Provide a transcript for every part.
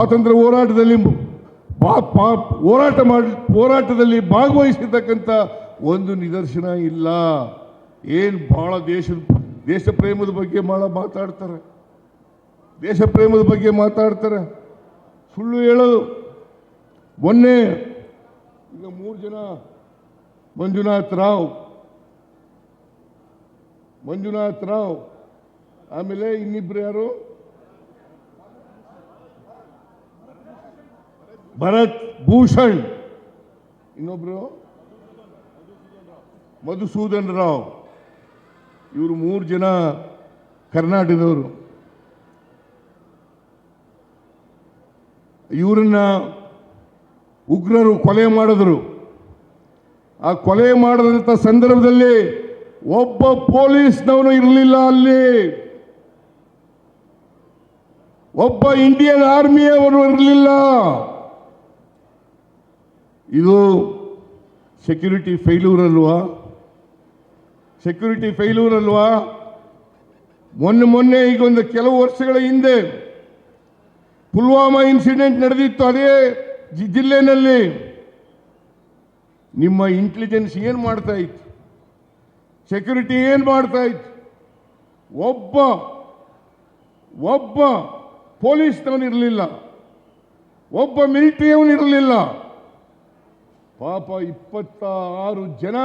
ಸ್ವಾತಂತ್ರ್ಯ ಹೋರಾಟದಲ್ಲಿ ಹೋರಾಟ ಮಾಡಿ, ಹೋರಾಟದಲ್ಲಿ ಭಾಗವಹಿಸಿರ್ತಕ್ಕಂಥ ಒಂದು ನಿದರ್ಶನ ಇಲ್ಲ. ಏನು ಭಾಳ ದೇಶದ ದೇಶ ಪ್ರೇಮದ ಬಗ್ಗೆ ಭಾಳ ಮಾತಾಡ್ತಾರೆ. ದೇಶ ಪ್ರೇಮದ ಬಗ್ಗೆ ಮಾತಾಡ್ತಾರೆ. ಸುಳ್ಳು ಹೇಳೋದು. ಮೊನ್ನೆ ಈಗ ಮೂರು ಜನ, ಮಂಜುನಾಥ್ ರಾವ್. ಮಂಜುನಾಥ್ ರಾವ್. ಆಮೇಲೆ ಇನ್ನಿಬ್ರು ಯಾರು? ಭರತ್ ಭೂಷಣ್. ಇನ್ನೊಬ್ರು? ಮಧುಸೂದನ್ ರಾವ್. ಇವರು ಮೂರು ಜನ ಕರ್ನಾಟಕದವರು. ಇವರನ್ನ ಉಗ್ರರು ಕೊಲೆ ಮಾಡಿದ್ರು. ಆ ಕೊಲೆ ಮಾಡಿದಂಥ ಸಂದರ್ಭದಲ್ಲಿ ಒಬ್ಬ ಪೊಲೀಸ್ನವನು ಇರಲಿಲ್ಲ ಅಲ್ಲಿ. ಒಬ್ಬ ಇಂಡಿಯನ್ ಆರ್ಮಿಯವನು ಇರಲಿಲ್ಲ. ಇದು ಸೆಕ್ಯೂರಿಟಿ ಫೇಲ್ಯೂರ್ ಅಲ್ವಾ? ಸೆಕ್ಯೂರಿಟಿ ಫೇಲ್ಯೂರ್ ಅಲ್ವಾ? ಮೊನ್ನೆ ಮೊನ್ನೆ ಈಗ ಒಂದು ಕೆಲವು ವರ್ಷಗಳ ಹಿಂದೆ ಪುಲ್ವಾಮಾ ಇನ್ಸಿಡೆಂಟ್ ನಡೆದಿತ್ತು ಅದೇ ಜಿಲ್ಲೆನಲ್ಲಿ. ನಿಮ್ಮ ಇಂಟೆಲಿಜೆನ್ಸ್ ಏನು ಮಾಡ್ತಾ ಇತ್ತು? ಸೆಕ್ಯೂರಿಟಿ ಏನು ಮಾಡ್ತಾ ಇತ್ತು? ಒಬ್ಬ ಒಬ್ಬ ಪೊಲೀಸ್ನವನಿರಲಿಲ್ಲ. ಒಬ್ಬ ಮಿಲಿಟರಿಯವನಿರಲಿಲ್ಲ. ಪಾಪ ಇಪ್ಪತ್ತ ಆರು ಜನ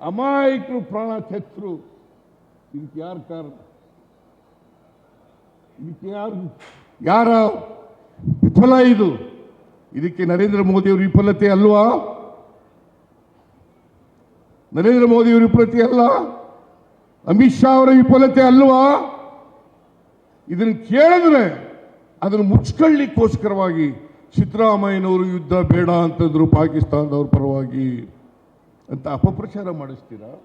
ಅಮಾಯಕರು ಪ್ರಾಣ ತೆತ್ತರು ಇದಕ್ಕೆ ಯಾರು ಕಾರಣ? ಇದಕ್ಕೆ ಯಾರು? ಯಾರ? ವಿಫಲ ಇದು. ಇದಕ್ಕೆ ನರೇಂದ್ರ ಮೋದಿಯವರು ವಿಫಲತೆ ಅಲ್ವಾ? ನರೇಂದ್ರ ಮೋದಿಯವರ ವಿಫಲತೆ ಅಲ್ಲ? ಅಮಿತ್ ಶಾ ಅವರ ವಿಫಲತೆ ಅಲ್ವಾ? ಇದನ್ನು ಕೇಳಿದ್ರೆ ಅದನ್ನು ಮುಚ್ಕೊಳ್ಳಿಕ್ಕೋಸ್ಕರವಾಗಿ ಸಿದ್ದರಾಮಯ್ಯನವರು ಯುದ್ಧ ಬೇಡ ಅಂತಂದ್ರು ಪಾಕಿಸ್ತಾನದವ್ರ ಪರವಾಗಿ ಅಂತ ಅಪಪ್ರಚಾರ ಮಾಡಿಸ್ತೀರಾ?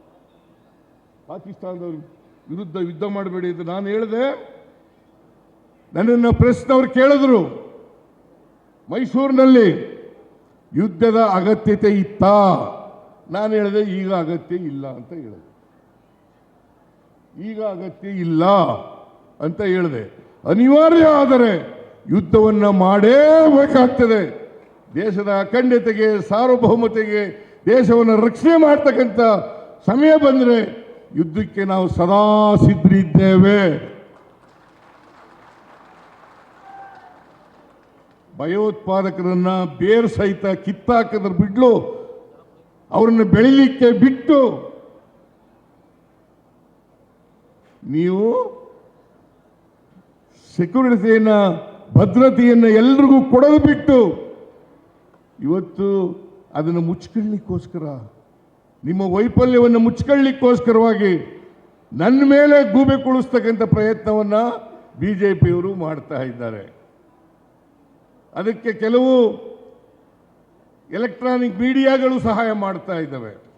ಪಾಕಿಸ್ತಾನದವ್ರ ವಿರುದ್ಧ ಯುದ್ಧ ಮಾಡಬೇಡಿ ಅಂತ ನಾನು ಹೇಳಿದೆ. ನನ್ನನ್ನು ಪ್ರೆಸ್ನವ್ರು ಕೇಳಿದ್ರು. ಮೈಸೂರಿನಲ್ಲಿ ಯುದ್ಧದ ಅಗತ್ಯತೆ ಇತ್ತಾ? ನಾನು ಹೇಳಿದೆ, ಈಗ ಅಗತ್ಯ ಇಲ್ಲ ಅಂತ ಹೇಳಿದೆ. ಈಗ ಅಗತ್ಯ ಇಲ್ಲ ಅಂತ ಹೇಳಿದೆ. ಅನಿವಾರ್ಯ ಆದರೆ ಯುದ್ಧವನ್ನು ಮಾಡೇಬೇಕಾಗ್ತದೆ ದೇಶದ ಅಖಂಡತೆಗೆ, ಸಾರ್ವಭೌಮತೆಗೆ, ದೇಶವನ್ನು ರಕ್ಷಣೆ ಮಾಡ್ತಕ್ಕಂಥ ಸಮಯ ಬಂದರೆ ಯುದ್ಧಕ್ಕೆ ನಾವು ಸದಾ ಸಿದ್ಧರಿದ್ದೇವೆ. ಭಯೋತ್ಪಾದಕರನ್ನ ಬೇರ್ ಸಹಿತ ಕಿತ್ತಾಕದ್ರ ಬಿಡ್ಲು, ಅವರನ್ನು ಬೆಳಿಲಿಕ್ಕೆ ಬಿಟ್ಟು ನೀವು ಸೆಕ್ಯೂರಿಟಿಯನ್ನ ಭದ್ರತೆಯನ್ನು ಎಲ್ರಿಗೂ ಕೊಡದು ಬಿಟ್ಟು ಇವತ್ತು ಅದನ್ನು ಮುಚ್ಕೊಳ್ಳಿಕ್ಕೋಸ್ಕರ ನಿಮ್ಮ ವೈಫಲ್ಯವನ್ನು ಮುಚ್ಕೊಳ್ಳಿಕ್ಕೋಸ್ಕರವಾಗಿ ನನ್ನ ಮೇಲೆ ಗೂಬೆ ಕುಳಿಸ್ತಕ್ಕಂಥ ಪ್ರಯತ್ನವನ್ನು ಬಿ ಜೆ ಪಿಯವರು ಮಾಡ್ತಾ ಇದ್ದಾರೆ. ಅದಕ್ಕೆ ಕೆಲವು ಎಲೆಕ್ಟ್ರಾನಿಕ್ ಮೀಡಿಯಾಗಳು ಸಹಾಯ ಮಾಡ್ತಾ ಇದ್ದಾವೆ.